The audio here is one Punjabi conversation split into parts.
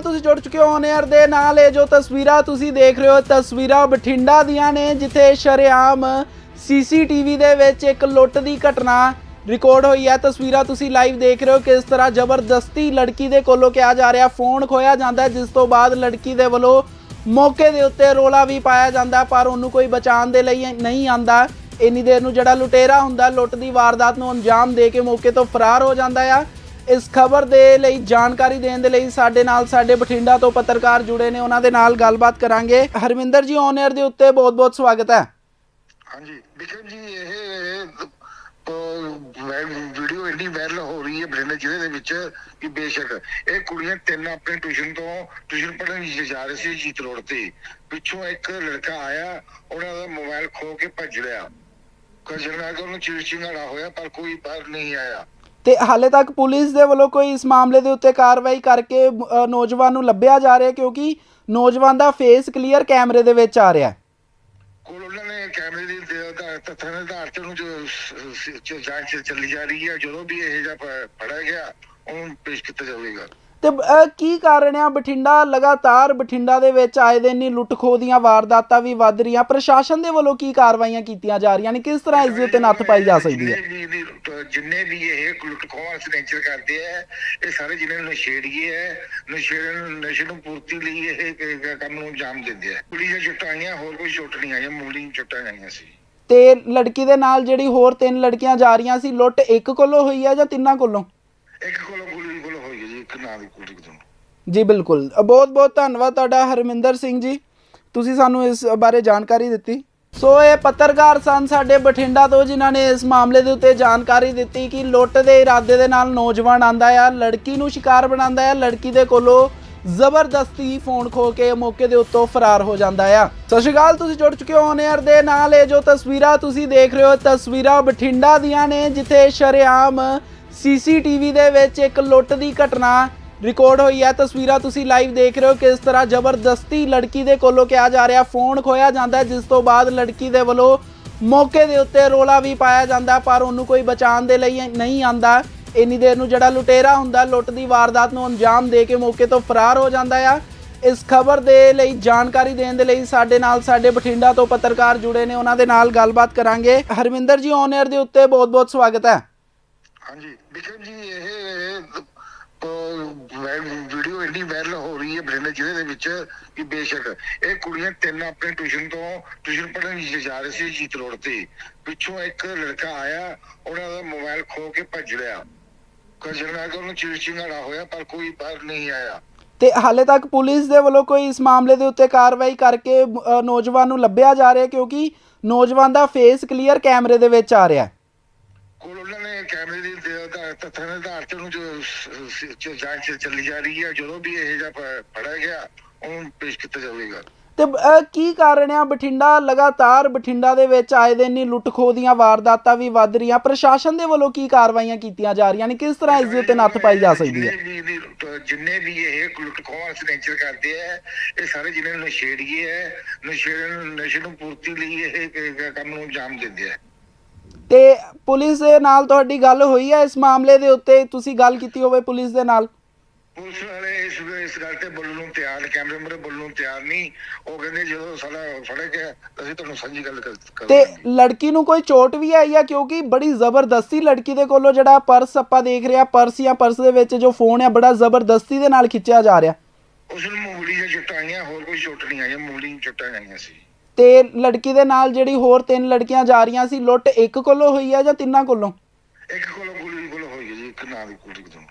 ਤੁਸੀਂ ਜੁੜ ਚੁੱਕੇ ਹੋ ਔਨ ਦੇ ਨਾਲ। ਇਹ ਜੋ ਤਸਵੀਰਾਂ ਤੁਸੀਂ ਦੇਖ ਰਹੇ ਹੋ ਤਸਵੀਰਾਂ ਬਠਿੰਡਾ ਦੀਆਂ ਨੇ, ਜਿੱਥੇ ਸ਼ਰੇਆਮ ਸੀਸੀਟੀਵੀ ਦੇ ਵਿੱਚ ਇੱਕ ਲੁੱਟ ਦੀ ਘਟਨਾ ਰਿਕਾਰਡ ਹੋਈ ਹੈ। ਤਸਵੀਰਾਂ ਤੁਸੀਂ ਲਾਈਵ ਦੇਖ ਰਹੇ ਹੋ ਕਿਸ ਤਰ੍ਹਾਂ ਜ਼ਬਰਦਸਤੀ ਲੜਕੀ ਦੇ ਕੋਲੋਂ ਕਿਹਾ ਜਾ ਰਿਹਾ, ਫੋਨ ਖੋਇਆ ਜਾਂਦਾ ਜਿਸ ਤੋਂ ਬਾਅਦ ਲੜਕੀ ਦੇ ਵੱਲੋਂ ਮੌਕੇ ਦੇ ਉੱਤੇ ਰੋਲਾ ਵੀ ਪਾਇਆ ਜਾਂਦਾ, ਪਰ ਉਹਨੂੰ ਕੋਈ ਬਚਾਉਣ ਦੇ ਲਈ ਨਹੀਂ ਆਂਦਾ। ਇੰਨੀ ਦੇਰ ਨੂੰ ਜਿਹੜਾ ਲੁਟੇਰਾ ਹੁੰਦਾ, ਲੁੱਟ ਦੀ ਵਾਰਦਾਤ ਨੂੰ ਅੰਜਾਮ ਦੇ ਕੇ ਮੌਕੇ ਤੋਂ ਫਰਾਰ ਹੋ ਜਾਂਦਾ ਆ। ਇਸ ਖਬਰ ਦੇ ਲਈ, ਜਾਣਕਾਰੀ ਦੇਣ ਦੇ ਲਈ ਸਾਡੇ ਨਾਲ ਸਾਡੇ ਬਠਿੰਡਾ ਤੋਂ ਪੱਤਰਕਾਰ ਜੁੜੇ ਨੇ। ਉਹਨਾਂ ਦੇ ਨਾਲ ਗੱਲਬਾਤ ਕਰਾਂਗੇ। ਹਰਮਿੰਦਰ ਜੀ ਔਨ 에ਅਰ ਦੇ ਉੱਤੇ ਬਹੁਤ-ਬਹੁਤ ਸਵਾਗਤ ਹੈ। ਹਾਂਜੀ ਵਿਕਰਮ ਜੀ, ਇਹ ਵੀਡੀਓ ਇੰਨੀ ਵਾਇਰਲ ਹੋ ਰਹੀ ਹੈ ਬਰਿੰਦਰ ਜ਼ਿਲ੍ਹੇ ਦੇ ਵਿੱਚ ਕਿ ਬੇਸ਼ੱਕ ਇਹ ਕੁੜੀਆਂ ਤਿੰਨ ਆਪਣੇ ਟਿਊਸ਼ਨ ਤੋਂ ਟਿਊਸ਼ਨ ਪੜ੍ਹਨ ਜਾ ਰਹੇ ਸੀ ਜੀਤ ਰੋਡ ਤੇ। ਪਿੱਛੋਂ ਇੱਕ ਲੜਕਾ ਆਇਆ, ਉਹਨਾਂ ਦਾ ਮੋਬਾਈਲ ਖੋ ਕੇ ਭੱਜ ਲਿਆ ਕਜਰਨਾ ਕਿ ਉਹਨੂੰ ਚੀਰ ਹੋਇਆ, ਪਰ ਕੋਈ ਬਾਹਰ ਨਹੀਂ ਆਇਆ। ਤੇ ਹਾਲੇ ਤੱਕ ਪੁਲਿਸ ਦੇ ਵੱਲੋਂ ਕੋਈ ਇਸ ਮਾਮਲੇ ਦੇ ਉੱਤੇ ਕਾਰਵਾਈ ਕਰਕੇ ਅ, ਨੌਜਵਾਨ ਨੂੰ ਲੱਭਿਆ ਜਾ ਰਿਹਾ ਕਿਉਂਕਿ ਨੌਜਵਾਨ ਦਾ ਫੇਸ ਕਲੀਅਰ ਕੈਮਰੇ ਦੇ ਵਿੱਚ ਆ ਰਿਹਾ ਹੈ। ਕੋਲ ਉਹਨਾਂ ਨੇ ਕੈਮਰੇ ਦੀ ਦੇ ਆਧਾਰ ਤੱਥਾਂ ਦੇ ਆਧਾਰ ਤੇ ਉਹਨੂੰ ਜੋ ਸ- ਸ- ਚ- ਜਾਂਚ ਚੱਲੀ ਜਾ ਰਹੀ ਹੈ ਜਦੋਂ ਵੀ ਇਹ ਜਿਹਾ ਪ- ਫੜਿਆ ਗਿਆ ਉਹਨੂੰ ਪੇਸ਼ ਕੀਤਾ ਜਾਵੇਗਾ। ਤੇ ਕੀ ਕਾਰਨ ਆ? ਬਠਿੰਡਾ ਲਗਾਤਾਰ ਬਠਿੰਡਾ ਦੇ ਵਿੱਚ ਆਏ ਦਿਨ ਹੀ ਲੁੱਟ ਖੋਹ ਦੀਆਂ ਵਾਰਦਾਤਾਂ ਵੀ ਵੱਧ ਰਹੀਆਂ। ਪ੍ਰਸ਼ਾਸਨ ਦੇ ਵੱਲੋਂ ਕੀ ਕਾਰਵਾਈਆਂ ਕੀਤੀਆਂ ਜਾ ਰਹੀਆਂ ਨੇ? ਕਿਸ ਤਰ੍ਹਾਂ ਇਸ ਦੇ ਉੱਤੇ ਨੱਥ ਪਾਈ ਜਾ ਸਕਦੀ ਹੈ? ਜਿੰਨੇ ਵੀ ਇਹ ਲੁੱਟ ਖੋਹ ਸਨੇਚਰ ਕਰਦੇ ਆ ਇਹ ਸਾਰੇ ਜਿਹਨੇ ਨਸ਼ੇੜੀਏ ਹੈ ਨਸ਼ੇੜ ਨਸ਼ੇ ਨੂੰ ਪੂਰਤੀ ਲਈ ਇਹ ਕੰਮ ਨੂੰ ਅੰਜਾਮ ਦਿੰਦੇ ਆ। ਕੁੜੀ ਦੀਆਂ ਚੁੱਟਾਂ ਆਈਆਂ ਹੋਰ ਕੋਈ ਚੁੱਟ ਨਹੀਂ ਆਈਆਂ ਮੂਲੀ ਚੁੱਟਾਂ ਆਈਆਂ ਸੀ। ਤੇ ਲੜਕੀ ਦੇ ਨਾਲ ਜਿਹੜੀ ਹੋਰ ਤਿੰਨ ਲੜਕੀਆਂ ਜਾ ਰਹੀਆਂ ਸੀ ਲੁੱਟ ਇੱਕ ਕੋਲੋਂ ਹੋਈ ਹੈ ਜਾਂ ਤਿੰਨਾਂ ਕੋਲੋਂ? ਇੱਕ ਕੋਲੋਂ ਇੱਕ ਨਾਂ ਦੀ ਕੁੜੀ ਤੋਂ ਜੀ, ਬਿਲਕੁਲ। ਬਹੁਤ ਬਹੁਤ ਧੰਨਵਾਦ ਤੁਹਾਡਾ, ਹਰਮਿੰਦਰ ਸਿੰਘ ਜੀ। ਤੁਸੀਂ ਸਾਨੂੰ ਇਸ ਬਾਰੇ ਜਾਣਕਾਰੀ ਦਿੱਤੀ। ਸੋ ਇਹ ਪੱਤਰਕਾਰ ਸਨ ਸਾਡੇ ਬਠਿੰਡਾ ਤੋਂ, ਜਿਨ੍ਹਾਂ ਨੇ ਇਸ ਮਾਮਲੇ ਦੇ ਉੱਤੇ ਜਾਣਕਾਰੀ ਦਿੱਤੀ ਕਿ ਲੁੱਟ ਦੇ ਇਰਾਦੇ ਦੇ ਨਾਲ ਨੌਜਵਾਨ ਆਂਦਾ ਆ, ਲੜਕੀ ਨੂੰ ਸ਼ਿਕਾਰ ਬਣਾਉਂਦਾ ਆ, ਲੜਕੀ ਦੇ ਕੋਲੋਂ ਜ਼ਬਰਦਸਤੀ ਫੋਨ ਖੋ ਕੇ ਮੌਕੇ ਦੇ ਉੱਤੋਂ ਫਰਾਰ ਹੋ ਜਾਂਦਾ ਆ। ਸਤਿ ਸ਼੍ਰੀ ਅਕਾਲ, ਤੁਸੀਂ ਜੁੜ ਚੁੱਕੇ ਹੋ ਔਨ ਦੇ ਨਾਲ। ਇਹ ਜੋ ਤਸਵੀਰਾਂ ਤੁਸੀਂ ਦੇਖ ਰਹੇ ਹੋ, ਤਸਵੀਰਾਂ ਬਠਿੰਡਾ ਦੀਆਂ ਨੇ, ਜਿੱਥੇ ਸ਼ਰੇਆਮ ਸੀਸੀਟੀਵੀ ਦੇ ਵਿੱਚ ਇੱਕ ਲੁੱਟ ਦੀ ਘਟਨਾ ਰਿਕਾਰਡ ਹੋਈ ਹੈ। ਤਸਵੀਰਾਂ ਤੁਸੀਂ ਲਾਈਵ ਦੇਖ ਰਹੇ ਹੋ ਕਿਸ ਤਰ੍ਹਾਂ ਜ਼ਬਰਦਸਤੀ ਲੜਕੀ ਦੇ ਕੋਲੋਂ ਕਿਹਾ ਜਾ ਰਿਹਾ, ਫੋਨ ਖੋਇਆ ਜਾਂਦਾ ਜਿਸ ਤੋਂ ਬਾਅਦ ਲੜਕੀ ਦੇ ਵੱਲੋਂ ਮੌਕੇ ਦੇ ਉੱਤੇ ਰੋਲਾ ਵੀ ਪਾਇਆ ਜਾਂਦਾ ਪਰ ਉਹਨੂੰ ਕੋਈ ਬਚਾਉਣ ਦੇ ਲਈ ਨਹੀਂ ਆਂਦਾ। ਇੰਨੀ ਦੇਰ ਨੂੰ ਜਿਹੜਾ ਲੁਟੇਰਾ ਹੁੰਦਾ, ਲੁੱਟ ਦੀ ਵਾਰਦਾਤ ਨੂੰ ਅੰਜਾਮ ਦੇ ਕੇ ਮੌਕੇ ਤੋਂ ਫਰਾਰ ਹੋ ਜਾਂਦਾ ਆ। ਇਸ ਖਬਰ ਦੇ ਲਈ, ਜਾਣਕਾਰੀ ਦੇਣ ਦੇ ਲਈ ਸਾਡੇ ਨਾਲ ਸਾਡੇ ਬਠਿੰਡਾ ਤੋਂ ਪੱਤਰਕਾਰ ਜੁੜੇ ਨੇ, ਉਹਨਾਂ ਦੇ ਨਾਲ ਗੱਲਬਾਤ ਕਰਾਂਗੇ। ਹਰਵਿੰਦਰ ਜੀ ਔਨ 에ਅਰ ਦੇ ਉੱਤੇ ਬਹੁਤ-ਬਹੁਤ ਸਵਾਗਤ ਹੈ। ਹਾਂਜੀ। ਵਿਕਰਮ ਜੀ ਇਹ ਵੀਡੀਓ ਇੰਨੀ ਵਾਇਰਲ ਹੋ ਰਹੀ ਹੈ ਬਰਿੰਦਰ ਜ਼ਿਲ੍ਹੇ ਦੇ ਵਿੱਚ ਕਿ ਬੇਸ਼ੱਕ ਇਹ ਕੁੜੀਆਂ ਤਿੰਨ ਆਪਣੇ ਟਿਊਸ਼ਨ ਤੋਂ ਟਿਊਸ਼ਨ ਪੜ੍ਹਨ ਜਾ ਰਹੇ ਸੀ ਜੀਤ ਰੋਡ ਤੇ। ਪਿੱਛੋਂ ਇੱਕ ਲੜਕਾ ਆਇਆ ਉਹਨਾਂ ਦਾ ਮੋਬਾਈਲ ਖੋ ਕੇ ਭੱਜ ਲਿਆ। ਕਜਰਨਾ ਕਿ ਉਹਨੂੰ ਚੀਰ ਚਿੰਗੜਾ ਹੋਇਆ ਪਰ ਕੋਈ ਬਾਹਰ ਨਹੀਂ ਆਇਆ। ਤੇ ਹਾਲੇ ਤੱਕ ਪੁਲਿਸ ਦੇ ਵੱਲੋਂ ਕੋਈ ਇਸ ਮਾਮਲੇ ਦੇ ਉੱਤੇ ਕਾਰਵਾਈ ਕਰਕੇ ਨੌਜਵਾਨ ਨੂੰ ਲੱਭਿਆ ਜਾ ਰਿਹਾ ਕਿਉਂਕਿ ਨੌਜਵਾਨ ਦਾ ਫੇਸ ਕਲੀਅਰ ਕੈਮਰੇ ਦੇ ਵਿੱਚ ਆ ਰਿਹਾ ਹੈ। ਕੋਲ ਉਹਨਾਂ ਕੈਮਰੇ ਦੀ ਤੱਥਾਂ ਦੇ ਆਧਾਰ ਤੇ ਉਹਨੂੰ ਜੋ ਜਾਂਚ ਚੱਲੀ ਜਾ ਰਹੀ ਹੈ ਜਦੋਂ ਵੀ ਇਹ ਪ- ਫੜਿਆ ਗਿਆ ਉਹਨੂੰ ਪੇਸ਼ ਕੀਤਾ ਜਾਵੇਗਾ। ਤੇ ਕੀ ਕਾਰਨ ਆ? ਬਠਿੰਡਾ ਲਗਾਤਾਰ ਬਠਿੰਡਾ ਦੇ ਵਿੱਚ ਆਏ ਦਿਨ ਹੀ ਲੁੱਟ ਖੋਹ ਦੀਆਂ ਵਾਰਦਾਤਾਂ ਵੀ ਵੱਧ ਰਹੀਆਂ। ਪ੍ਰਸ਼ਾਸਨ ਦੇ ਵੱਲੋਂ ਕੀ ਕਾਰਵਾਈਆਂ ਕੀਤੀਆਂ ਜਾ ਰਹੀਆਂ ਨੇ? ਕਿਸ ਤਰ੍ਹਾਂ ਇਸ ਦੇ ਉੱਤੇ ਨੱਥ ਪਾਈ ਜਾ ਸਕਦੀ ਹੈ? ਜਿੰਨੇ ਵੀ ਇਹ ਲੁੱਟ ਖੋਹ ਸਨੇਚਰ ਕਰਦੇ ਆ ਇਹ ਸਾਰੇ ਜਿਹਨੇ ਨਸ਼ੇੜੀਏ ਹੈ ਨਸ਼ੇੜ ਨਸ਼ੇ ਨੂੰ ਪੂਰਤੀ ਲਈ ਇਹ ਕੰਮ ਨੂੰ ਅੰਜਾਮ ਦਿੰਦੇ ਆ। ਤੇ ਪੁਲਿਸ ਦੇ ਨਾਲ ਤੁਹਾਡੀ ਗੱਲ ਹੋਈ ਹੈ ਇਸ ਮਾਮਲੇ ਦੇ ਉੱਤੇ? ਤੁਸੀਂ ਗੱਲ ਕੀਤੀ ਹੋਵੇ ਪੁਲਿਸ ਦੇ ਨਾਲ। ਪੁਲਿਸ ਵਾਲੇ ਇਸ ਇਸ ਗੱਲ ਤੇ ਬੋਲਣ ਨੂੰ ਤਿਆਰ ਕੈਮਰੇ ਮੂਹਰੇ ਬੋਲਣ ਨੂੰ ਤਿਆਰ ਨਹੀਂ। ਉਹ ਕਹਿੰਦੇ ਜਦੋਂ ਸਾਡਾ ਫੜਿਆ ਗਿਆ ਅਸੀਂ ਤੁਹਾਨੂੰ ਸਾਂਝੀ ਗੱਲ ਕਰ ਤੇ ਲੜਕੀ ਨੂੰ ਕੋਈ ਚੋਟ ਵੀ ਆਈ ਆ? ਕਿਉਂਕਿ ਬੜੀ ਜ਼ਬਰਦਸਤੀ ਲੜਕੀ ਦੇ ਕੋਲੋਂ ਜਿਹੜਾ ਪਰਸ ਆਪਾਂ ਦੇਖ ਰਿਹਾ ਪਰਸ ਜਾਂ ਪਰਸ ਦੇ ਵਿੱਚ ਜੋ ਫੋਨ ਹੈ ਬੜਾ ਜ਼ਬਰਦਸਤੀ ਦੇ ਨਾਲ ਖਿੱਚਿਆ ਜਾ ਰਿਹਾ। ਉਸ ਨੂੰ ਮੂਲੀ ਦੀਆਂ ਚੁੱਟਾਂ ਆਈਆਂ ਹੋਰ ਕੋਈ ਚੁੱਟ ਨਹੀਂ ਆਈਆਂ ਮੂਲੀ ਦੀਆਂ ਚੁੱਟਾਂ ਆਈਆਂ ਸੀ। ਤੇ ਲੜਕੀ ਦੇ ਨਾਲ ਜਿਹੜੀ ਹੋਰ ਤਿੰਨ ਲੜਕੀਆਂ ਜਾ ਰਹੀਆਂ ਸੀ ਲੁੱਟ ਇੱਕ ਕੋਲੋਂ ਹੋਈ ਹੈ ਜਾਂ ਤਿੰਨਾਂ ਕੋਲੋਂ? ਇੱਕ ਕੋਲੋਂ ਕੁੜੀ ਕੋਲੋਂ ਹੋਈ ਹੈ ਜੀ ਇੱਕ ਨਾਂ ਦੀ ਕੁੜੀ ਤੋਂ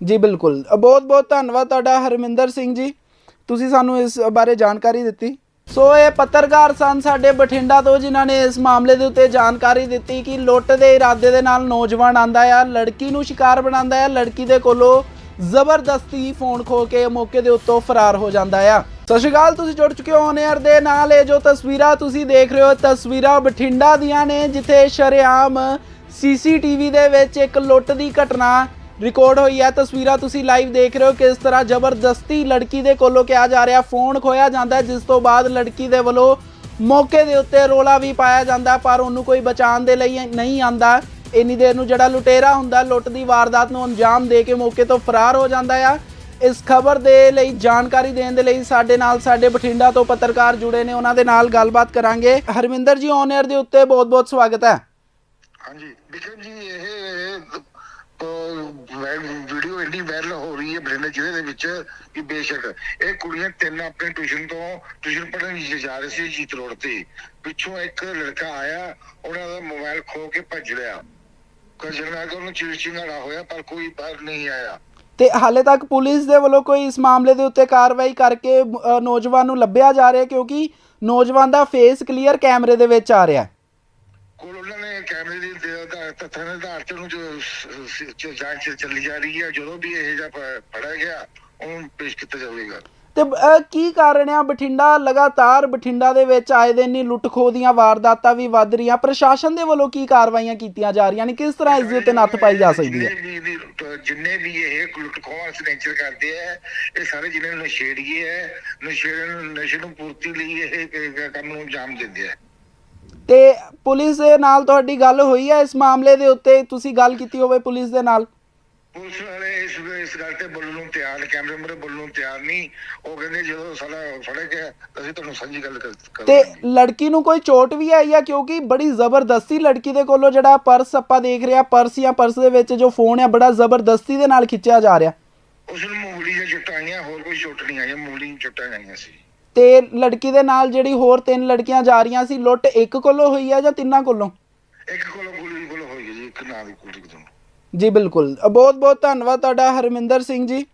ਜੀ ਬਿਲਕੁਲ। ਬਹੁਤ ਬਹੁਤ ਧੰਨਵਾਦ ਤੁਹਾਡਾ ਹਰਮਿੰਦਰ ਸਿੰਘ ਜੀ। ਤੁਸੀਂ ਸਾਨੂੰ ਇਸ ਬਾਰੇ ਜਾਣਕਾਰੀ ਦਿੱਤੀ। ਸੋ ਇਹ ਪੱਤਰਕਾਰ ਸਨ ਸਾਡੇ ਬਠਿੰਡਾ ਤੋਂ ਜਿਨ੍ਹਾਂ ਨੇ ਇਸ ਮਾਮਲੇ ਦੇ ਉੱਤੇ ਜਾਣਕਾਰੀ ਦਿੱਤੀ ਕਿ ਲੁੱਟ ਦੇ ਇਰਾਦੇ ਦੇ ਨਾਲ ਨੌਜਵਾਨ ਆਂਦਾ ਆ ਲੜਕੀ ਨੂੰ ਸ਼ਿਕਾਰ ਬਣਾਉਂਦਾ ਆ ਲੜਕੀ ਦੇ ਕੋਲੋਂ ਜ਼ਬਰਦਸਤੀ ਫੋਨ ਖੋ ਕੇ ਮੌਕੇ ਦੇ ਉੱਤੋਂ ਫਰਾਰ ਹੋ ਜਾਂਦਾ ਆ। ਸਤਿ ਸ਼੍ਰੀ ਅਕਾਲ, ਤੁਸੀਂ ਜੁੜ ਚੁੱਕੇ ਹੋ ਔਨ 에ਅਰ ਦੇ ਨਾਲ। ਇਹ ਜੋ ਤਸਵੀਰਾਂ ਤੁਸੀਂ ਦੇਖ ਰਹੇ ਹੋ, ਤਸਵੀਰਾਂ ਬਠਿੰਡਾ ਦੀਆਂ ਨੇ, ਜਿੱਥੇ ਸ਼ਰੇਆਮ ਸੀਸੀਟੀਵੀ ਦੇ ਵਿੱਚ ਇੱਕ ਲੁੱਟ ਦੀ ਘਟਨਾ ਰਿਕਾਰਡ ਹੋਈ ਹੈ। ਤਸਵੀਰਾਂ ਤੁਸੀਂ ਲਾਈਵ ਦੇਖ ਰਹੇ ਹੋ ਕਿਸ ਤਰ੍ਹਾਂ ਜ਼ਬਰਦਸਤੀ ਲੜਕੀ ਦੇ ਕੋਲੋਂ ਕਿਹਾ ਜਾ ਰਿਹਾ, ਫੋਨ ਖੋਇਆ ਜਾਂਦਾ ਜਿਸ ਤੋਂ ਬਾਅਦ ਲੜਕੀ ਦੇ ਵੱਲੋਂ ਮੌਕੇ ਦੇ ਉੱਤੇ ਰੋਲਾ ਵੀ ਪਾਇਆ ਜਾਂਦਾ ਪਰ ਉਹਨੂੰ ਕੋਈ ਬਚਾਉਣ ਦੇ ਲਈ ਨਹੀਂ ਆਂਦਾ। ਇੰਨੀ ਦੇਰ ਨੂੰ ਜਿਹੜਾ ਲੁਟੇਰਾ ਹੁੰਦਾ, ਲੁੱਟ ਦੀ ਵਾਰਦਾਤ ਨੂੰ ਅੰਜਾਮ ਦੇ ਕੇ ਮੌਕੇ ਤੋਂ ਫਰਾਰ ਹੋ ਜਾਂਦਾ ਆ। ਇਸ ਖਬਰ ਦੇ ਲਈ, ਜਾਣਕਾਰੀ ਦੇਣ ਦੇ ਲਈ ਸਾਡੇ ਨਾਲ ਸਾਡੇ ਬਠਿੰਡਾ ਤੋਂ ਪੱਤਰਕਾਰ ਜੁੜੇ ਨੇ, ਉਹਨਾਂ ਦੇ ਨਾਲ ਗੱਲਬਾਤ ਕਰਾਂਗੇ। ਹਰਮਿੰਦਰ ਜੀ ਔਨ 에ਅਰ ਦੇ ਉੱਤੇ ਬਹੁਤ-ਬਹੁਤ ਸਵਾਗਤ ਹੈ। ਹਾਂਜੀ ਵਿਕਰਮ ਜੀ, ਇਹ ਵੀਡੀਓ ਇੰਨੀ ਵਾਇਰਲ ਹੋ ਰਹੀ ਹੈ ਬਠਿੰਡਾ ਜ਼ਿਲ੍ਹੇ ਦੇ ਵਿੱਚ ਕਿ ਬੇਸ਼ੱਕ ਇਹ ਕੁੜੀਆਂ ਤਿੰਨ ਆਪਣੇ ਟਿਊਸ਼ਨ ਤੋਂ, ਟਿਊਸ਼ਨ ਪੜ੍ਹਨ ਜਾ ਰਹੇ ਸੀ ਜੀਤ ਰੋਡ ਤੇ। ਪਿੱਛੋਂ ਇੱਕ ਲੜਕਾ ਆਇਆ, ਉਹਨਾਂ ਦਾ ਮੋਬਾਈਲ ਖੋ ਕੇ ਭੱਜ ਲਿਆ। ਕਜਰਨਾ ਕਿ ਉਹਨੂੰ ਚੀਰ ਚਿੰਗਾੜਾ ਹੋਇਆ, ਪਰ ਕੋਈ ਬਾਹਰ ਨਹੀਂ ਆਇਆ। ਤੇ ਹਾਲੇ ਤੱਕ ਪੁਲਿਸ ਦੇ ਵੱਲੋਂ ਕੋਈ ਇਸ ਮਾਮਲੇ ਦੇ ਉੱਤੇ ਕਾਰਵਾਈ ਕਰਕੇ ਅ, ਨੌਜਵਾਨ ਨੂੰ ਲੱਭਿਆ ਜਾ ਰਿਹਾ ਕਿਉਂਕਿ ਨੌਜਵਾਨ ਦਾ ਫੇਸ ਕਲੀਅਰ ਕੈਮਰੇ ਦੇ ਵਿੱਚ ਆ ਰਿਹਾ ਕੋਲ ਉਹਨਾਂ ਨੇ ਕੈਮਰੇ ਦੀ ਦੇ ਆਧਾਰ ਤੱਥਾਂ ਦੇ ਆਧਾਰ ਤੇ ਉਹਨੂੰ ਜੋ ਸ- ਸ- ਚ- ਜਾਂਚ ਚੱਲੀ ਜਾ ਰਹੀ ਹੈ। ਜਦੋਂ ਵੀ ਇਹ ਜਿਹਾ ਪ- ਫੜਿਆ ਗਿਆ ਉਹਨੂੰ ਪੇਸ਼ ਕੀਤਾ ਜਾਵੇਗਾ। ਤੇ ਕੀ ਕਾਰਨ ਆ? ਬਠਿੰਡਾ ਲਗਾਤਾਰ ਬਠਿੰਡਾ ਦੇ ਵਿੱਚ ਆਏ ਦਿਨ ਹੀ ਲੁੱਟ ਖੋਹ ਦੀਆਂ ਵਾਰਦਾਤਾਂ ਵੀ ਵੱਧ ਰਹੀਆਂ। ਪ੍ਰਸ਼ਾਸਨ ਦੇ ਵੱਲੋਂ ਕੀ ਕਾਰਵਾਈਆਂ ਕੀਤੀਆਂ ਜਾ ਰਹੀਆਂ ਨੇ? ਕਿਸ ਤਰ੍ਹਾਂ ਇਸ ਦੇ ਉੱਤੇ ਨੱਥ ਪਾਈ ਜਾ ਸਕਦੀ ਹੈ? ਜਿੰਨੇ ਵੀ ਇਹ ਲੁੱਟ ਖੋਹ ਸਨੇਚਰ ਕਰਦੇ ਆ ਇਹ ਸਾਰੇ ਜਿਹਨੇ ਨਸ਼ੇੜੀਏ ਹੈ ਨਸ਼ੇੜ ਨਸ਼ੇ ਨੂੰ ਪੂਰਤੀ ਲਈ ਇਹ ਕੰਮ ਨੂੰ ਅੰਜਾਮ ਦਿੰਦੇ ਆ। ਤੇ ਪੁਲਿਸ ਦੇ ਨਾਲ ਤੁਹਾਡੀ ਗੱਲ ਹੋਈ ਹੈ ਇਸ ਮਾਮਲੇ ਦੇ ਉੱਤੇ? ਤੁਸੀਂ ਗੱਲ ਕੀਤੀ ਹੋਵੇ ਪੁਲਿਸ ਦੇ ਨਾਲ। ਪੁਲਿਸ ਵਾਲੇ ਇਸ ਗੱਲ ਤੇ ਬੋਲਣ ਨੂੰ ਤਿਆਰ ਕੈਮਰੇ ਮੂਹਰੇ ਬੋਲਣ ਨੂੰ ਤਿਆਰ ਨਹੀਂ। ਉਹ ਕਹਿੰਦੇ ਜਦੋਂ ਸਾਡਾ ਫੜਿਆ ਗਿਆ ਅਸੀਂ ਤੁਹਾਨੂੰ ਸਾਂਝੀ ਗੱਲ ਕਰ ਤੇ। ਲੜਕੀ ਨੂੰ ਕੋਈ ਚੋਟ ਵੀ ਆਈ ਆ? ਕਿਉਂਕਿ ਬੜੀ ਜ਼ਬਰਦਸਤੀ ਲੜਕੀ ਦੇ ਕੋਲੋਂ ਜਿਹੜਾ ਪਰਸ ਆਪਾਂ ਦੇਖ ਰਹੇ ਪਰਸ ਜਾਂ ਪਰਸ ਦੇ ਵਿੱਚ ਜੋ ਫੋਨ ਆ ਬੜਾ ਜ਼ਬਰਦਸਤੀ ਦੇ ਨਾਲ ਖਿੱਚਿਆ ਜਾ ਰਿਹਾ। ਉਸ ਨੂੰ ਮੂਲੀ ਦੀਆਂ ਚੁੱਟਾਂ ਆਈਆਂ ਹੋਰ ਕੋਈ ਚੁੱਟ ਨਹੀਂ ਆਈਆਂ ਮੂਲੀ ਦੀਆਂ ਚੁੱਟਾਂ ਆਈਆਂ ਸੀ। ਤੇ ਲੜਕੀ ਦੇ ਨਾਲ ਜਿਹੜੀ ਹੋਰ ਤਿੰਨ ਲੜਕੀਆਂ ਜਾ ਰਹੀਆਂ ਸੀ ਲੁੱਟ ਇੱਕ ਕੋਲੋਂ ਹੋਈ ਆ ਜਾਂ ਤਿੰਨਾਂ ਕੋਲੋਂ? ਇੱਕ ਕੋਲੋਂ ਗੁਲੀ ਕੋਲ ਹੋਈ ਜੀ ਇੱਕ ਨਾਂ ਦੀ ਕੁੜੀ ਤੋਂ ਜੀ, ਬਿਲਕੁਲ। ਬਹੁਤ ਬਹੁਤ ਧੰਨਵਾਦ ਤੁਹਾਡਾ, ਹਰਮਿੰਦਰ ਸਿੰਘ ਜੀ।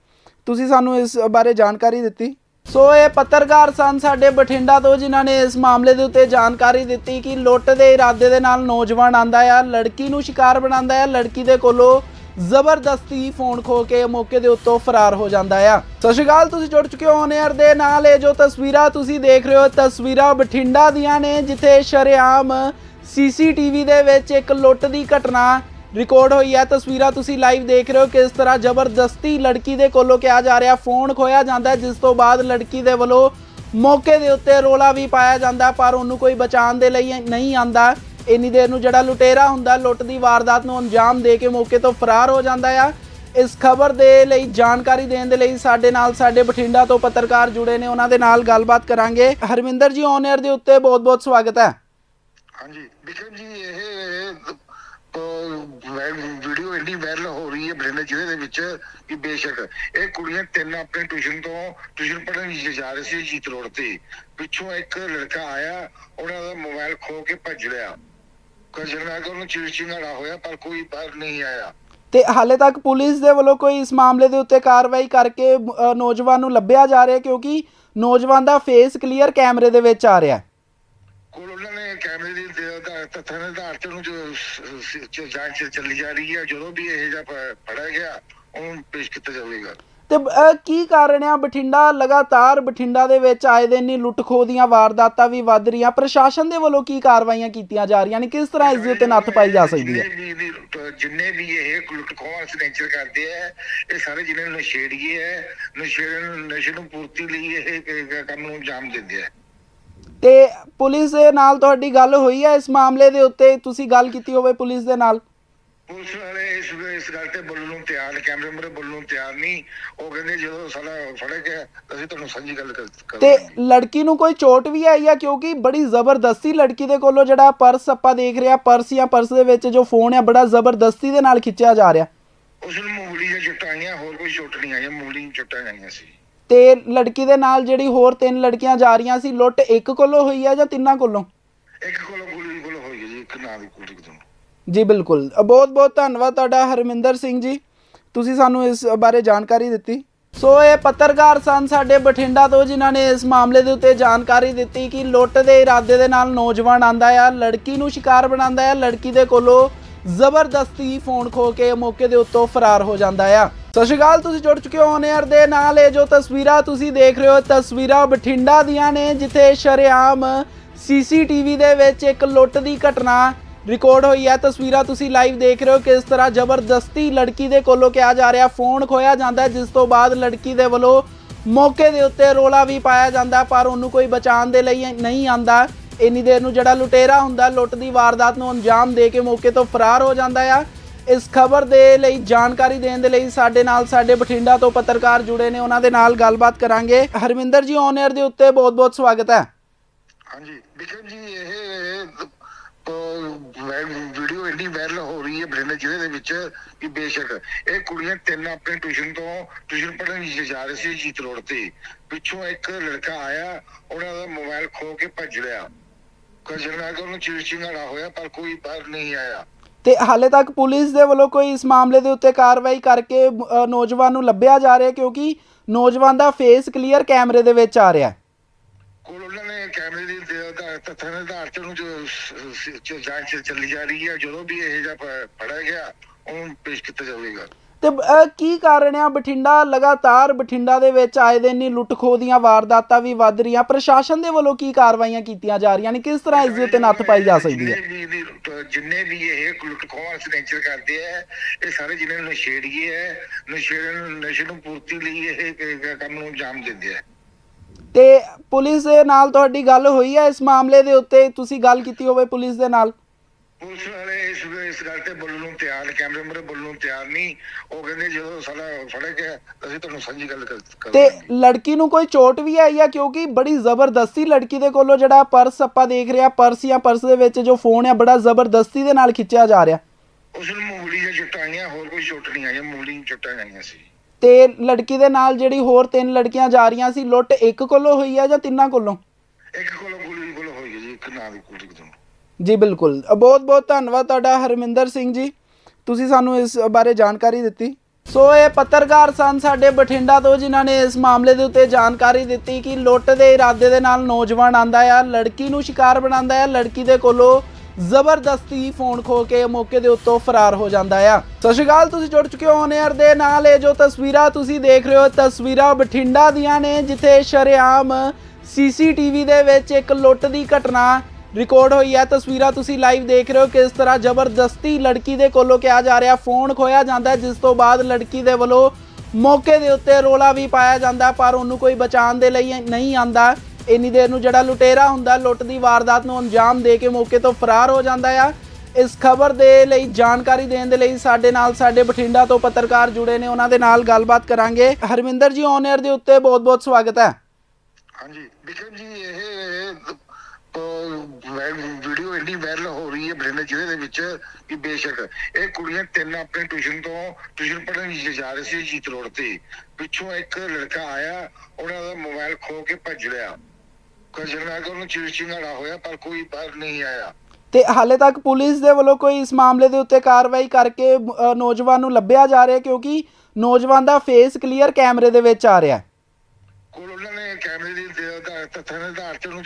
ਤੁਸੀਂ ਸਾਨੂੰ ਇਸ ਬਾਰੇ ਜਾਣਕਾਰੀ ਦਿੱਤੀ। ਸੋ ਇਹ ਪੱਤਰਕਾਰ ਸਨ ਸਾਡੇ ਬਠਿੰਡਾ ਤੋਂ, ਜਿਨ੍ਹਾਂ ਨੇ ਇਸ ਮਾਮਲੇ ਦੇ ਉੱਤੇ ਜਾਣਕਾਰੀ ਦਿੱਤੀ ਕਿ ਲੁੱਟ ਦੇ ਇਰਾਦੇ ਦੇ ਨਾਲ ਨੌਜਵਾਨ ਆਂਦਾ ਆ, ਲੜਕੀ ਨੂੰ ਸ਼ਿਕਾਰ ਬਣਾਉਂਦਾ ਆ, ਲੜਕੀ ਦੇ ਕੋਲੋਂ ਜ਼ਬਰਦਸਤੀ ਫੋਨ ਖੋ ਕੇ ਮੌਕੇ ਦੇ ਉੱਤੋਂ ਫਰਾਰ ਹੋ ਜਾਂਦਾ ਆ। ਸਤਿ ਸ਼੍ਰੀ ਅਕਾਲ, ਤੁਸੀਂ ਜੁੜ ਚੁੱਕੇ ਹੋ ਔਨ ਦੇ ਨਾਲ। ਇਹ ਜੋ ਤਸਵੀਰਾਂ ਤੁਸੀਂ ਦੇਖ ਰਹੇ ਹੋ, ਤਸਵੀਰਾਂ ਬਠਿੰਡਾ ਦੀਆਂ ਨੇ, ਜਿੱਥੇ ਸ਼ਰੇਆਮ ਸੀਸੀਟੀਵੀ ਦੇ ਵਿੱਚ ਇੱਕ ਲੁੱਟ ਦੀ ਘਟਨਾ ਰਿਕਾਰਡ ਹੋਈ ਹੈ, ਤਸਵੀਰਾਂ ਤੁਸੀਂ ਲਾਈਵ ਦੇਖ ਰਹੇ ਹੋ ਕਿਸ ਤਰ੍ਹਾਂ ਜ਼ਬਰਦਸਤੀ ਲੜਕੀ ਦੇ ਕੋਲੋਂ ਕਿਹਾ ਜਾ ਰਿਹਾ ਫੋਨ ਖੋਇਆ ਜਾਂਦਾ ਜਿਸ ਤੋਂ ਬਾਅਦ ਲੜਕੀ ਦੇ ਵੱਲੋਂ ਮੌਕੇ ਦੇ ਉੱਤੇ ਰੋਲਾ ਵੀ ਪਾਇਆ ਜਾਂਦਾ ਪਰ ਉਹਨੂੰ ਕੋਈ ਬਚਾਉਣ ਦੇ ਲਈ ਨਹੀਂ ਆਂਦਾ ਇੰਨੀ ਦੇਰ ਨੂੰ ਜਿਹੜਾ ਲੁਟੇਰਾ ਹੁੰਦਾ, ਲੁੱਟ ਦੀ ਵਾਰਦਾਤ ਨੂੰ ਅੰਜਾਮ ਦੇ ਕੇ ਮੌਕੇ ਤੋਂ ਫਰਾਰ ਹੋ ਜਾਂਦਾ ਆ। ਇਸ ਖਬਰ ਦੇ ਲਈ, ਜਾਣਕਾਰੀ ਦੇਣ ਦੇ ਲਈ ਸਾਡੇ ਨਾਲ ਸਾਡੇ ਬਠਿੰਡਾ ਤੋਂ ਪੱਤਰਕਾਰ ਜੁੜੇ ਨੇ, ਉਹਨਾਂ ਦੇ ਨਾਲ ਗੱਲਬਾਤ ਕਰਾਂਗੇ। ਹਰਮਿੰਦਰ ਜੀ ਔਨ 에ਅਰ ਦੇ ਉੱਤੇ ਬਹੁਤ-ਬਹੁਤ ਸਵਾਗਤ ਹੈ। ਹਾਂਜੀ ਵਿਕਰਮ ਜੀ, ਇਹ ਵੀਡੀਓ ਵਾਇਰਲ ਹੋ ਰਹੀ ਹੈ ਬਠਿੰਡਾ ਜ਼ਿਲ੍ਹੇ ਦੇ ਵਿੱਚ ਕਿ ਬੇਸ਼ੱਕ ਇਹ ਕੁੜੀਆਂ ਤਿੰਨ ਆਪਣੇ ਟਿਊਸ਼ਨ ਤੋਂ ਟਿਊਸ਼ਨ ਪੜ੍ਹਨ ਜਾ ਰਹੇ ਸੀ ਜੀਤ ਰੋਡ ਤੇ। ਪਿੱਛੋਂ ਇੱਕ ਲੜਕਾ ਆਇਆ, ਉਹਨਾਂ ਦਾ ਮੋਬਾਈਲ ਖੋ ਕੇ ਭੱਜ ਲਿਆ। ਕਜਰਨਾ ਕਿ ਉਹਨੂੰ ਹੋਇਆ, ਪਰ ਕੋਈ ਬਾਹਰ ਨਹੀਂ ਆਇਆ। ਤੇ ਹਾਲੇ ਤੱਕ ਪੁਲਿਸ ਦੇ ਵੱਲੋਂ ਕੋਈ ਇਸ ਮਾਮਲੇ ਦੇ ਉੱਤੇ ਕਾਰਵਾਈ ਕਰਕੇ ਨੌਜਵਾਨ ਨੂੰ ਲੱਭਿਆ ਜਾ ਰਿਹਾ ਕਿਉਂਕਿ ਨੌਜਵਾਨ ਦਾ ਫੇਸ ਕਲੀਅਰ ਕੈਮਰੇ ਦੇ ਵਿੱਚ ਆ ਰਿਹਾ ਕੋਲ ਕੈਮਰੇ ਦੀ ਤੱਥਾਂ ਦੇ ਆਧਾਰ ਤੇ ਉਹਨੂੰ ਜੋ ਜਾਂਚ ਚੱਲੀ ਜਾ ਰਹੀ ਹੈ ਜਦੋਂ ਵੀ ਇਹ ਪ- ਫੜਿਆ ਗਿਆ ਉਹਨੂੰ ਪੇਸ਼ ਕੀਤਾ ਜਾਵੇਗਾ। ਤੇ ਕੀ ਕਾਰਨ ਆ ਬਠਿੰਡਾ? ਲਗਾਤਾਰ ਬਠਿੰਡਾ ਦੇ ਵਿੱਚ ਆਏ ਦਿਨ ਹੀ ਲੁੱਟ ਖੋਹ ਦੀਆਂ ਵਾਰਦਾਤਾਂ ਵੀ ਵੱਧ ਰਹੀਆਂ। ਪ੍ਰਸ਼ਾਸਨ ਦੇ ਵੱਲੋਂ ਕੀ ਕਾਰਵਾਈਆਂ ਕੀਤੀਆਂ ਜਾ ਰਹੀਆਂ ਨੇ? ਕਿਸ ਤਰ੍ਹਾਂ ਇਸ ਦੇ ਉੱਤੇ ਨੱਥ ਪਾਈ ਜਾ ਸਕਦੀ ਹੈ? ਜਿੰਨੇ ਵੀ ਇਹ ਲੁੱਟ ਖੋਹ ਸਨੇਚਰ ਕਰਦੇ ਆ ਇਹ ਸਾਰੇ ਜਿਹਨੇ ਨਸ਼ੇੜੀਏ ਹੈ ਨਸ਼ੇੜ ਨਸ਼ੇ ਨੂੰ ਪੂਰਤੀ ਲਈ ਇਹ ਕੰਮ ਨੂੰ ਅੰਜਾਮ ਦਿੰਦੇ ਆ। ਤੇ ਪੁਲਿਸ ਦੇ ਨਾਲ ਤੁਹਾਡੀ ਗੱਲ ਹੋਈ ਹੈ ਇਸ ਮਾਮਲੇ ਦੇ ਉੱਤੇ? ਤੁਸੀਂ ਗੱਲ ਕੀਤੀ ਹੋਵੇ ਪੁਲਿਸ ਦੇ ਨਾਲ। ਪੁਲਿਸ ਵਾਲੇ ਇਸ ਇਸ ਗੱਲ ਤੇ ਬੋਲਣ ਨੂੰ ਤਿਆਰ ਕੈਮਰੇ ਮੂਹਰੇ ਬੋਲਣ ਨੂੰ ਤਿਆਰ ਨਹੀਂ। ਉਹ ਕਹਿੰਦੇ ਜਦੋਂ ਸਾਡਾ ਫੜਿਆ ਗਿਆ ਅਸੀਂ ਤੁਹਾਨੂੰ ਸਾਂਝੀ ਗੱਲ ਕਰ ਤੇ। ਲੜਕੀ ਨੂੰ ਕੋਈ ਚੋਟ ਵੀ ਆਈ ਆ? ਕਿਉਂਕਿ ਬੜੀ ਜ਼ਬਰਦਸਤੀ ਲੜਕੀ ਦੇ ਕੋਲੋਂ ਜਿਹੜਾ ਪਰਸ ਆਪਾਂ ਦੇਖ ਰਹੇ ਪਰਸ ਜਾਂ ਪਰਸ ਦੇ ਵਿੱਚ ਜੋ ਫੋਨ ਆ ਬੜਾ ਜ਼ਬਰਦਸਤੀ ਦੇ ਨਾਲ ਖਿੱਚਿਆ ਜਾ ਰਿਹਾ। ਉਸ ਨੂੰ ਮੂਲੀ ਦੀਆਂ ਚੁੱਟਾਂ ਆਈਆਂ ਹੋਰ ਕੋਈ ਚੁੱਟ ਨਹੀਂ ਆਈਆਂ ਮੂਲੀ ਦੀਆਂ ਚੁੱਟਾਂ ਆਈਆਂ ਸੀ। ਤੇ ਲੜਕੀ ਦੇ ਨਾਲ ਜਿਹੜੀ ਹੋਰ ਤਿੰਨ ਲੜਕੀਆਂ ਜਾ ਰਹੀਆਂ ਸੀ ਲੁੱਟ ਇੱਕ ਕੋਲੋਂ ਹੋਈ ਆ ਜਾਂ ਤਿੰਨਾਂ ਕੋਲੋਂ? ਇੱਕ ਕੋਲੋਂ ਗੁਲੀ ਕੋਲ ਹੋਈ ਹੈ ਜੀ ਇੱਕ ਨਾਂ ਦੀ ਕੁੜੀ ਤੋਂ ਜੀ ਬਿਲਕੁਲ। ਬਹੁਤ-ਬਹੁਤ ਧੰਨਵਾਦ ਤੁਹਾਡਾ ਹਰਮਿੰਦਰ ਸਿੰਘ ਜੀ। ਤੁਸੀਂ ਸਾਨੂੰ ਇਸ ਬਾਰੇ ਜਾਣਕਾਰੀ ਦਿੱਤੀ। ਸੋ ਇਹ ਪੱਤਰਕਾਰ ਸਨ ਸਾਡੇ ਬਠਿੰਡਾ ਤੋਂ ਜਿਨ੍ਹਾਂ ਨੇ ਇਸ ਮਾਮਲੇ ਦੇ ਉੱਤੇ ਜਾਣਕਾਰੀ ਦਿੱਤੀ ਕਿ ਲੁੱਟ ਦੇ ਇਰਾਦੇ ਦੇ ਨਾਲ ਨੌਜਵਾਨ ਆਂਦਾ ਆ ਲੜਕੀ ਨੂੰ ਸ਼ਿਕਾਰ ਬਣਾਉਂਦਾ ਆ ਲੜਕੀ ਦੇ ਕੋਲੋਂ ਜ਼ਬਰਦਸਤੀ ਫੋਨ ਖੋ ਕੇ ਮੌਕੇ ਦੇ ਉੱਤੋਂ ਫਰਾਰ ਹੋ ਜਾਂਦਾ ਆ। ਸਤਿ ਸ਼੍ਰੀ ਅਕਾਲ, ਤੁਸੀਂ ਜੁੜ ਚੁੱਕੇ ਹੋ ਔਨ 에ਅਰ ਦੇ ਨਾਲ। ਇਹ ਜੋ ਤਸਵੀਰਾਂ ਤੁਸੀਂ ਦੇਖ ਰਹੇ ਹੋ, ਤਸਵੀਰਾਂ ਬਠਿੰਡਾ ਦੀਆਂ ਨੇ, ਜਿੱਥੇ ਸ਼ਰੇਆਮ ਸੀਸੀਟੀਵੀ ਦੇ ਵਿੱਚ ਇੱਕ ਲੁੱਟ ਦੀ ਘਟਨਾ ਰਿਕਾਰਡ ਹੋਈ ਹੈ। ਤਸਵੀਰਾਂ ਤੁਸੀਂ ਲਾਈਵ ਦੇਖ ਰਹੇ ਹੋ ਕਿਸ ਤਰ੍ਹਾਂ ਜ਼ਬਰਦਸਤੀ ਲੜਕੀ ਦੇ ਕੋਲੋਂ ਕਿਹਾ ਜਾ ਰਿਹਾ, ਫੋਨ ਖੋਇਆ ਜਾਂਦਾ ਜਿਸ ਤੋਂ ਬਾਅਦ ਲੜਕੀ ਦੇ ਵੱਲੋਂ ਮੌਕੇ ਦੇ ਉੱਤੇ ਰੋਲਾ ਵੀ ਪਾਇਆ ਜਾਂਦਾ ਪਰ ਉਹਨੂੰ ਕੋਈ ਬਚਾਉਣ ਦੇ ਲਈ ਨਹੀਂ ਆਂਦਾ ਇੰਨੀ ਦੇਰ ਨੂੰ ਜਿਹੜਾ ਲੁਟੇਰਾ ਹੁੰਦਾ, ਲੁੱਟ ਦੀ ਵਾਰਦਾਤ ਨੂੰ ਅੰਜਾਮ ਦੇ ਕੇ ਮੌਕੇ ਤੋਂ ਫਰਾਰ ਹੋ ਜਾਂਦਾ ਆ। ਇਸ ਖਬਰ ਦੇ ਲਈ, ਜਾਣਕਾਰੀ ਦੇਣ ਦੇ ਲਈ ਸਾਡੇ ਨਾਲ ਸਾਡੇ ਬਠਿੰਡਾ ਤੋਂ ਪੱਤਰਕਾਰ ਜੁੜੇ ਨੇ। ਉਹਨਾਂ ਦੇ ਨਾਲ ਗੱਲਬਾਤ ਕਰਾਂਗੇ। ਹਰਮਿੰਦਰ ਜੀ ਔਨ 에ਅਰ ਦੇ ਉੱਤੇ ਬਹੁਤ-ਬਹੁਤ ਸਵਾਗਤ ਹੈ। ਹਾਂਜੀ ਵਿਕਰਮ ਜੀ, ਇਹ ਵੀਡੀਓ ਇੰਨੀ ਵਾਇਰਲ ਹੋ ਰਹੀ ਹੈ ਬਠਿੰਡਾ ਜ਼ਿਲ੍ਹੇ ਦੇ ਵਿੱਚ ਕਿ ਬੇਸ਼ੱਕ ਇਹ ਕੁੜੀਆਂ ਤਿੰਨ ਆਪਣੇ ਟਿਊਸ਼ਨ ਤੋਂ, ਟਿਊਸ਼ਨ ਪੜ੍ਹਨ ਜਾ ਰਹੇ ਸੀ ਜੀਤ ਰੋਡ ਤੇ। ਪਿੱਛੋਂ ਇੱਕ ਲੜਕਾ ਆਇਆ, ਉਹਨਾਂ ਦਾ ਮੋਬਾਈਲ ਖੋ ਕੇ ਭੱਜ ਲਿਆ। ਕਜਰਨਾ ਕਿ ਉਹਨੂੰ ਚੀਰ ਚਿੰਗੜਾ ਹੋਇਆ, ਪਰ ਕੋਈ ਬਾਹਰ ਨਹੀਂ ਆਇਆ। ਤੇ ਹਾਲੇ ਤੱਕ ਪੁਲਿਸ ਦੇ ਵੱਲੋਂ ਕੋਈ ਇਸ ਮਾਮਲੇ ਦੇ ਉੱਤੇ ਕਾਰਵਾਈ ਕਰਕੇ ਅ, ਨੌਜਵਾਨ ਨੂੰ ਲੱਭਿਆ ਜਾ ਰਿਹਾ ਕਿਉਂਕਿ ਨੌਜਵਾਨ ਦਾ ਫੇਸ ਕਲੀਅਰ ਕੈਮਰੇ ਦੇ ਵਿੱਚ ਆ ਰਿਹਾ ਕੋਲ ਉਹਨਾਂ ਨੇ ਕੈਮਰੇ ਦੀ ਦੇ ਆਧਾਰ ਤੱਥਾਂ ਦੇ ਆਧਾਰ ਤੇ ਉਹਨੂੰ ਜੋ ਸ- ਸ- ਚ- ਜਾਂਚ ਚੱਲੀ ਜਾ ਰਹੀ ਹੈ। ਜਦੋਂ ਵੀ ਇਹ ਜਿਹਾ ਪ- ਫੜਿਆ ਗਿਆ ਉਹਨੂੰ ਪੇਸ਼ ਕੀਤਾ ਜਾਵੇਗਾ। ਤੇ ਕੀ ਕਾਰਨ ਆ ਬਠਿੰਡਾ ਲਗਾਤਾਰ ਬਠਿੰਡਾ ਦੇ ਵਿੱਚ ਆਏ ਦਿਨ ਹੀ ਲੁੱਟ ਖੋਹ ਦੀਆਂ ਵਾਰਦਾਤਾਂ ਵੀ ਵੱਧ ਰਹੀਆਂ। ਪ੍ਰਸ਼ਾਸਨ ਦੇ ਵੱਲੋਂ ਕੀ ਕਾਰਵਾਈਆਂ ਕੀਤੀਆਂ ਜਾ ਰਹੀਆਂ ਨੇ? ਕਿਸ ਤਰ੍ਹਾਂ ਇਸ ਦੇ ਉੱਤੇ ਨੱਥ ਪਾਈ ਜਾ ਸਕਦੀ ਹੈ? ਜਿੰਨੇ ਵੀ ਇਹ ਲੁੱਟ ਖੋਹ ਸਨੇਚਰ ਕਰਦੇ ਆ ਇਹ ਸਾਰੇ ਜਿਹਨੇ ਨਸ਼ੇੜੀਏ ਹੈ ਨਸ਼ੇੜ ਨਸ਼ੇ ਨੂੰ ਪੂਰਤੀ ਲਈ ਇਹ ਕੰਮ ਨੂੰ ਅੰਜਾਮ ਦਿੰਦੇ ਆ। ਤੇ ਪੁਲਿਸ ਦੇ ਨਾਲ ਤੁਹਾਡੀ ਗੱਲ ਹੋਈ ਹੈ ਇਸ ਮਾਮਲੇ ਦੇ ਉੱਤੇ? ਤੁਸੀਂ ਗੱਲ ਕੀਤੀ ਹੋਵੇ ਪੁਲਿਸ ਦੇ ਨਾਲ। ਪੁਲਿਸ ਵਾਲੇ ਇਸ ਇਸ ਗੱਲ ਤੇ ਬੋਲਣ ਨੂੰ ਤਿਆਰ ਕੈਮਰੇ ਮੂਹਰੇ ਬੋਲਣ ਨੂੰ ਤਿਆਰ ਨਹੀਂ। ਉਹ ਕਹਿੰਦੇ ਜਦੋਂ ਸਾਡਾ ਫੜਿਆ ਗਿਆ ਅਸੀਂ ਤੁਹਾਨੂੰ ਸਾਂਝੀ ਗੱਲ ਕਰ ਤੇ। ਲੜਕੀ ਨੂੰ ਕੋਈ ਚੋਟ ਵੀ ਆਈ ਆ? ਕਿਉਂਕਿ ਬੜੀ ਜ਼ਬਰਦਸਤੀ ਲੜਕੀ ਦੇ ਕੋਲੋਂ ਜਿਹੜਾ ਪਰਸ ਆਪਾਂ ਦੇਖ ਰਹੇ ਪਰਸ ਜਾਂ ਪਰਸ ਦੇ ਵਿੱਚ ਜੋ ਫੋਨ ਆ ਬੜਾ ਜ਼ਬਰਦਸਤੀ ਦੇ ਨਾਲ ਖਿੱਚਿਆ ਜਾ ਰਿਹਾ। ਉਸ ਨੂੰ ਮੂਲੀ ਜਾਂ ਚੁੱਟਾਂ ਆਈਆਂ ਹੋਰ ਕੋਈ ਚੋਟ ਨਹੀਂ ਆਈਆਂ ਮੂਲੀ ਚੁੱਟਾਂ ਆਈਆਂ ਸੀ। ਤੇ ਲੜਕੀ ਦੇ ਨਾਲ ਜਿਹੜੀ ਹੋਰ ਤਿੰਨ ਲੜਕੀਆਂ ਜਾ ਰਹੀਆਂ ਸੀ ਲੁੱਟ ਇੱਕ ਕੋਲੋਂ ਹੋਈ ਆ ਜਾਂ ਤਿੰਨਾਂ ਕੋਲੋਂ? ਇੱਕ ਕੋਲ ਗੋਲੀ ਕੋਲ ਹੋਈ ਜੀ ਇੱਕ ਨਾਂ ਦੀ ਗੋਲੀ ਤੋਂ ਜੀ, ਬਿਲਕੁਲ। ਬਹੁਤ ਬਹੁਤ ਧੰਨਵਾਦ ਤੁਹਾਡਾ, ਹਰਮਿੰਦਰ ਸਿੰਘ ਜੀ। ਤੁਸੀਂ ਸਾਨੂੰ ਇਸ ਬਾਰੇ ਜਾਣਕਾਰੀ ਦਿੱਤੀ। ਸੋ ਇਹ ਪੱਤਰਕਾਰ ਸਨ ਸਾਡੇ ਬਠਿੰਡਾ ਤੋਂ, ਜਿਨ੍ਹਾਂ ਨੇ ਇਸ ਮਾਮਲੇ ਦੇ ਉੱਤੇ ਜਾਣਕਾਰੀ ਦਿੱਤੀ ਕਿ ਲੁੱਟ ਦੇ ਇਰਾਦੇ ਦੇ ਨਾਲ ਨੌਜਵਾਨ ਆਂਦਾ ਆ, ਲੜਕੀ ਨੂੰ ਸ਼ਿਕਾਰ ਬਣਾਉਂਦਾ ਆ, ਲੜਕੀ ਦੇ ਕੋਲੋਂ ਜ਼ਬਰਦਸਤੀ ਫੋਨ ਖੋ ਕੇ ਮੌਕੇ ਦੇ ਉੱਤੋਂ ਫਰਾਰ ਹੋ ਜਾਂਦਾ ਆ। ਸਤਿ ਸ਼੍ਰੀ ਅਕਾਲ, ਤੁਸੀਂ ਜੁੜ ਚੁੱਕੇ ਹੋ ਔਨ ਦੇ ਨਾਲ। ਇਹ ਜੋ ਤਸਵੀਰਾਂ ਤੁਸੀਂ ਦੇਖ ਰਹੇ ਹੋ, ਤਸਵੀਰਾਂ ਬਠਿੰਡਾ ਦੀਆਂ ਨੇ, ਜਿੱਥੇ ਸ਼ਰੇਆਮ ਸੀਸੀਟੀਵੀ ਦੇ ਵਿੱਚ ਇੱਕ ਲੁੱਟ ਦੀ ਘਟਨਾ ਰਿਕਾਰਡ ਹੋਈ ਹੈ, ਤਸਵੀਰਾਂ ਤੁਸੀਂ ਲਾਈਵ ਦੇਖ ਰਹੇ ਹੋ ਕਿਸ ਤਰ੍ਹਾਂ ਜ਼ਬਰਦਸਤੀ ਲੜਕੀ ਦੇ ਕੋਲੋਂ ਕਿਹਾ ਜਾ ਰਿਹਾ ਫੋਨ ਖੋਇਆ ਜਾਂਦਾ ਜਿਸ ਤੋਂ ਬਾਅਦ ਲੜਕੀ ਦੇ ਵੱਲੋਂ ਮੌਕੇ ਦੇ ਉੱਤੇ ਰੋਲਾ ਵੀ ਪਾਇਆ ਜਾਂਦਾ ਪਰ ਉਹਨੂੰ ਕੋਈ ਬਚਾਉਣ ਦੇ ਲਈ ਨਹੀਂ ਆਂਦਾ ਇੰਨੀ ਦੇਰ ਨੂੰ ਜਿਹੜਾ ਲੁਟੇਰਾ ਹੁੰਦਾ, ਲੁੱਟ ਦੀ ਵਾਰਦਾਤ ਨੂੰ ਅੰਜਾਮ ਦੇ ਕੇ ਮੌਕੇ ਤੋਂ ਫਰਾਰ ਹੋ ਜਾਂਦਾ ਆ। ਇਸ ਖਬਰ ਦੇ ਲਈ, ਜਾਣਕਾਰੀ ਦੇਣ ਦੇ ਲਈ ਸਾਡੇ ਨਾਲ ਸਾਡੇ ਬਠਿੰਡਾ ਤੋਂ ਪੱਤਰਕਾਰ ਜੁੜੇ ਨੇ, ਉਹਨਾਂ ਦੇ ਨਾਲ ਗੱਲਬਾਤ ਕਰਾਂਗੇ। ਹਰਮਿੰਦਰ ਜੀ ਔਨ 에ਅਰ ਦੇ ਉੱਤੇ ਬਹੁਤ-ਬਹੁਤ ਸਵਾਗਤ ਹੈ। ਹਾਂਜੀ ਵਿਕਰਮ ਜੀ, ਇਹ ਵੀਡੀਓ ਇੰਨੀ ਵਾਇਰਲ ਹੋ ਰਹੀ ਹੈ ਬਠਿੰਡਾ ਜ਼ਿਲ੍ਹੇ ਦੇ ਵਿੱਚ ਕਿ ਬੇਸ਼ੱਕ ਇਹ ਕੁੜੀਆਂ ਤਿੰਨ ਆਪਣੇ ਟਿਊਸ਼ਨ ਤੋਂ ਟਿਊਸ਼ਨ ਪੜ੍ਹਨ ਜਾ ਰਹੇ ਸੀ ਜੀਤ ਰੋਡ ਤੇ। ਪਿੱਛੋਂ ਇੱਕ ਲੜਕਾ ਆਇਆ, ਉਹਨਾਂ ਦਾ ਮੋਬਾਈਲ ਖੋ ਕੇ ਭੱਜ ਲਿਆ। ਕਜਰਨਾ ਕਿ ਉਹਨੂੰ ਹੋਇਆ, ਪਰ ਕੋਈ ਬਾਹਰ ਨਹੀਂ ਆਇਆ। ਤੇ ਹਾਲੇ ਤੱਕ ਪੁਲਿਸ ਦੇ ਵੱਲੋਂ ਕੋਈ ਇਸ ਮਾਮਲੇ ਦੇ ਉੱਤੇ ਕਾਰਵਾਈ ਕਰਕੇ ਨੌਜਵਾਨ ਨੂੰ ਲੱਭਿਆ ਜਾ ਰਿਹਾ ਕਿਉਂਕਿ ਨੌਜਵਾਨ ਦਾ ਫੇਸ ਕਲੀਅਰ ਕੈਮਰੇ ਦੇ ਵਿੱਚ ਆ ਰਿਹਾ ਕੋਲ ਉਹਨਾਂ ਨੇ ਕੈਮਰੇ ਦੀ ਤੱਥਾਂ ਦੇ ਆਧਾਰ ਤੇ ਉਹਨੂੰ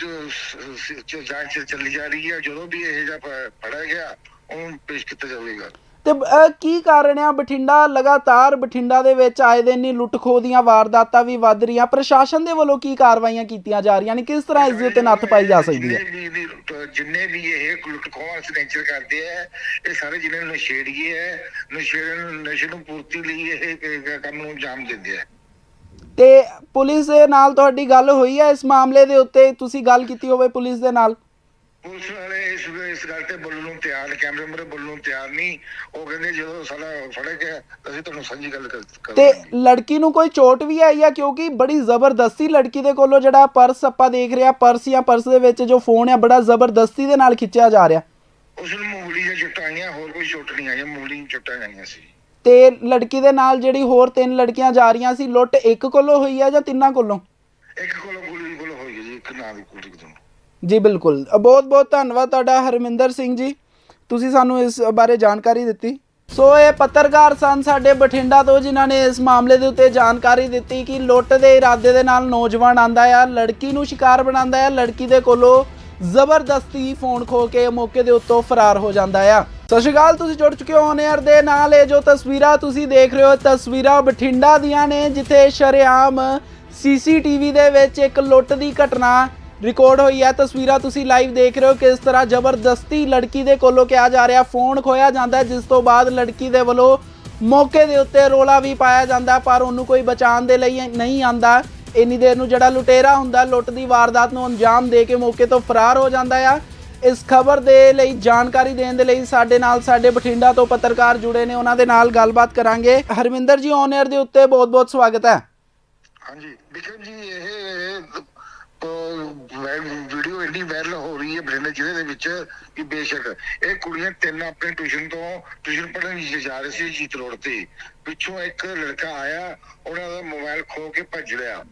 ਜੋ ਜਾਂਚ ਚੱਲੀ ਜਾ ਰਹੀ ਹੈ ਜਦੋਂ ਵੀ ਇਹ ਪ- ਫੜਿਆ ਗਿਆ ਉਹਨੂੰ ਪੇਸ਼ ਕੀਤਾ ਜਾਵੇਗਾ। ਤੇ ਕੀ ਕਾਰਨ ਆ? ਬਠਿੰਡਾ ਲਗਾਤਾਰ ਬਠਿੰਡਾ ਦੇ ਵਿੱਚ ਆਏ ਦਿਨ ਹੀ ਲੁੱਟ ਖੋਹ ਦੀਆਂ ਵਾਰਦਾਤਾਂ ਵੀ ਵੱਧ ਰਹੀਆਂ। ਪ੍ਰਸ਼ਾਸਨ ਦੇ ਵੱਲੋਂ ਕੀ ਕਾਰਵਾਈਆਂ ਕੀਤੀਆਂ ਜਾ ਰਹੀਆਂ ਨੇ? ਕਿਸ ਤਰ੍ਹਾਂ ਇਸ ਦੇ ਉੱਤੇ ਨੱਥ ਪਾਈ ਜਾ ਸਕਦੀ ਹੈ? ਜਿੰਨੇ ਵੀ ਇਹ ਲੁੱਟ ਖੋਹ ਸਨੇਚਰ ਕਰਦੇ ਆ ਇਹ ਸਾਰੇ ਜਿਹਨੇ ਨਸ਼ੇੜੀਏ ਹੈ ਨਸ਼ੇੜ ਨਸ਼ੇ ਨੂੰ ਪੂਰਤੀ ਲਈ ਇਹ ਕੰਮ ਨੂੰ ਅੰਜਾਮ ਦਿੰਦੇ ਆ। ਤੇ ਪੁਲਿਸ ਦੇ ਨਾਲ ਤੁਹਾਡੀ ਗੱਲ ਹੋਈ ਹੈ ਇਸ ਮਾਮਲੇ ਦੇ ਉੱਤੇ? ਤੁਸੀਂ ਗੱਲ ਕੀਤੀ ਹੋਵੇ ਪੁਲਿਸ ਦੇ ਨਾਲ। ਪੁਲਿਸ ਵਾਲੇ ਇਸ ਇਸ ਗੱਲ ਤੇ ਬੋਲਣ ਨੂੰ ਤਿਆਰ ਕੈਮਰੇ ਮੂਹਰੇ ਬੋਲਣ ਨੂੰ ਤਿਆਰ ਨਹੀਂ। ਉਹ ਕਹਿੰਦੇ ਜਦੋਂ ਸਾਡਾ ਫੜਿਆ ਗਿਆ ਅਸੀਂ ਤੁਹਾਨੂੰ ਸਾਂਝੀ ਗੱਲ ਕਰ ਤੇ। ਲੜਕੀ ਨੂੰ ਕੋਈ ਚੋਟ ਵੀ ਆਈ ਆ? ਕਿਉਂਕਿ ਬੜੀ ਜ਼ਬਰਦਸਤੀ ਲੜਕੀ ਦੇ ਕੋਲੋਂ ਜਿਹੜਾ ਪਰਸ ਆਪਾਂ ਦੇਖ ਰਹੇ ਪਰਸ ਜਾਂ ਪਰਸ ਦੇ ਵਿੱਚ ਜੋ ਫੋਨ ਆ ਬੜਾ ਜ਼ਬਰਦਸਤੀ ਦੇ ਨਾਲ ਖਿੱਚਿਆ ਜਾ ਰਿਹਾ। ਉਸ ਨੂੰ ਮੂਲੀ ਜਾਂ ਚੁੱਟਾਂ ਆਈਆਂ ਹੋਰ ਕੋਈ ਚੋਟ ਨਹੀਂ ਆਈਆਂ ਮੂਲੀ ਦੀਆਂ ਚੁੱਟਾਂ ਆਈਆਂ ਸੀ। ਤੇ ਲੜਕੀ ਦੇ ਨਾਲ ਜਿਹੜੀ ਹੋਰ ਤਿੰਨ ਲੜਕੀਆਂ ਜਾ ਰਹੀਆਂ ਸੀ ਲੁੱਟ ਇੱਕ ਕੋਲੋਂ ਹੋਈ ਆ ਜਾਂ ਤਿੰਨਾਂ ਕੋਲੋਂ? ਇੱਕ ਕੋਲ ਗੋਲੀ ਕੋਲ ਹੋਈ ਹੈ ਜੀ ਇੱਕ ਨਾਂ ਦੀ ਗੋਲੀ ਤੋਂ ਜੀ ਬਿਲਕੁਲ। ਬਹੁਤ-ਬਹੁਤ ਧੰਨਵਾਦ ਤੁਹਾਡਾ ਹਰਮਿੰਦਰ ਸਿੰਘ ਜੀ। ਤੁਸੀਂ ਸਾਨੂੰ ਇਸ ਬਾਰੇ ਜਾਣਕਾਰੀ ਦਿੱਤੀ। ਸੋ ਇਹ ਪੱਤਰਕਾਰ ਸਨ ਸਾਡੇ ਬਠਿੰਡਾ ਤੋਂ ਜਿਨ੍ਹਾਂ ਨੇ ਇਸ ਮਾਮਲੇ ਦੇ ਉੱਤੇ ਜਾਣਕਾਰੀ ਦਿੱਤੀ ਕਿ ਲੁੱਟ ਦੇ ਇਰਾਦੇ ਦੇ ਨਾਲ ਨੌਜਵਾਨ ਆਂਦਾ ਆ ਲੜਕੀ ਨੂੰ ਸ਼ਿਕਾਰ ਬਣਾਉਂਦਾ ਆ ਲੜਕੀ ਦੇ ਕੋਲੋਂ ਜ਼ਬਰਦਸਤੀ ਫੋਨ ਖੋ ਕੇ ਮੌਕੇ ਦੇ ਉੱਤੋਂ ਫਰਾਰ ਹੋ ਜਾਂਦਾ ਆ। ਸਤਿ ਸ਼੍ਰੀ ਅਕਾਲ, ਤੁਸੀਂ ਜੁੜ ਚੁੱਕੇ ਹੋ ਔਨ 에ਅਰ ਦੇ ਨਾਲ। ਇਹ ਜੋ ਤਸਵੀਰਾਂ ਤੁਸੀਂ ਦੇਖ ਰਹੇ ਹੋ ਤਸਵੀਰਾਂ ਬਠਿੰਡਾ ਦੀਆਂ ਨੇ, ਜਿੱਥੇ ਸ਼ਰੇਆਮ ਸੀਸੀਟੀਵੀ ਦੇ ਵਿੱਚ ਇੱਕ ਲੁੱਟ ਦੀ ਘਟਨਾ ਰਿਕਾਰਡ ਹੋਈ ਹੈ। ਤਸਵੀਰਾਂ ਤੁਸੀਂ ਲਾਈਵ ਦੇਖ ਰਹੇ ਹੋ ਕਿਸ ਤਰ੍ਹਾਂ ਜ਼ਬਰਦਸਤੀ ਲੜਕੀ ਦੇ ਕੋਲੋਂ ਕਿਹਾ ਜਾ ਰਿਹਾ, ਫੋਨ ਖੋਇਆ ਜਾਂਦਾ ਜਿਸ ਤੋਂ ਬਾਅਦ ਲੜਕੀ ਦੇ ਵੱਲੋਂ ਮੌਕੇ ਦੇ ਉੱਤੇ ਰੋਲਾ ਵੀ ਪਾਇਆ ਜਾਂਦਾ ਪਰ ਉਹਨੂੰ ਕੋਈ ਬਚਾਉਣ ਦੇ ਲਈ ਨਹੀਂ ਆਂਦਾ। ਇੰਨੀ ਦੇਰ ਨੂੰ ਜਿਹੜਾ ਲੁਟੇਰਾ ਹੁੰਦਾ, ਲੁੱਟ ਦੀ ਵਾਰਦਾਤ ਨੂੰ ਅੰਜਾਮ ਦੇ ਕੇ ਮੌਕੇ ਤੋਂ ਫਰਾਰ ਹੋ ਜਾਂਦਾ ਆ। ਇਸ ਖਬਰ ਦੇ ਲਈ, ਜਾਣਕਾਰੀ ਦੇਣ ਦੇ ਲਈ ਸਾਡੇ ਨਾਲ ਸਾਡੇ ਬਠਿੰਡਾ ਤੋਂ ਪੱਤਰਕਾਰ ਜੁੜੇ ਨੇ, ਉਹਨਾਂ ਦੇ ਨਾਲ ਗੱਲਬਾਤ ਕਰਾਂਗੇ। ਹਰਮਿੰਦਰ ਜੀ ਔਨ 에ਅਰ ਦੇ ਉੱਤੇ ਬਹੁਤ-ਬਹੁਤ ਸਵਾਗਤ ਹੈ। ਹਾਂਜੀ ਵਿਕਰਮ ਜੀ, ਇਹ ਵੀਡੀਓ ਇੰਨੀ ਵਾਇਰਲ ਹੋ ਰਹੀ ਹੈ ਬਠਿੰਡਾ ਜ਼ਿਲ੍ਹੇ ਦੇ ਵਿੱਚ ਕਿ ਬੇਸ਼ੱਕ ਇਹ ਕੁੜੀਆਂ ਤਿੰਨ ਆਪਣੇ ਟਿਊਸ਼ਨ ਤੋਂ, ਟਿਊਸ਼ਨ ਪੜ੍ਹਨ ਜਾ ਰਹੇ ਸੀ ਜੀਤ ਰੋਡ ਤੇ। ਪਿੱਛੋਂ ਇੱਕ ਲੜਕਾ ਆਇਆ, ਉਹਨਾਂ ਦਾ ਮੋਬਾਈਲ ਖੋ ਕੇ ਭੱਜ ਲਿਆ।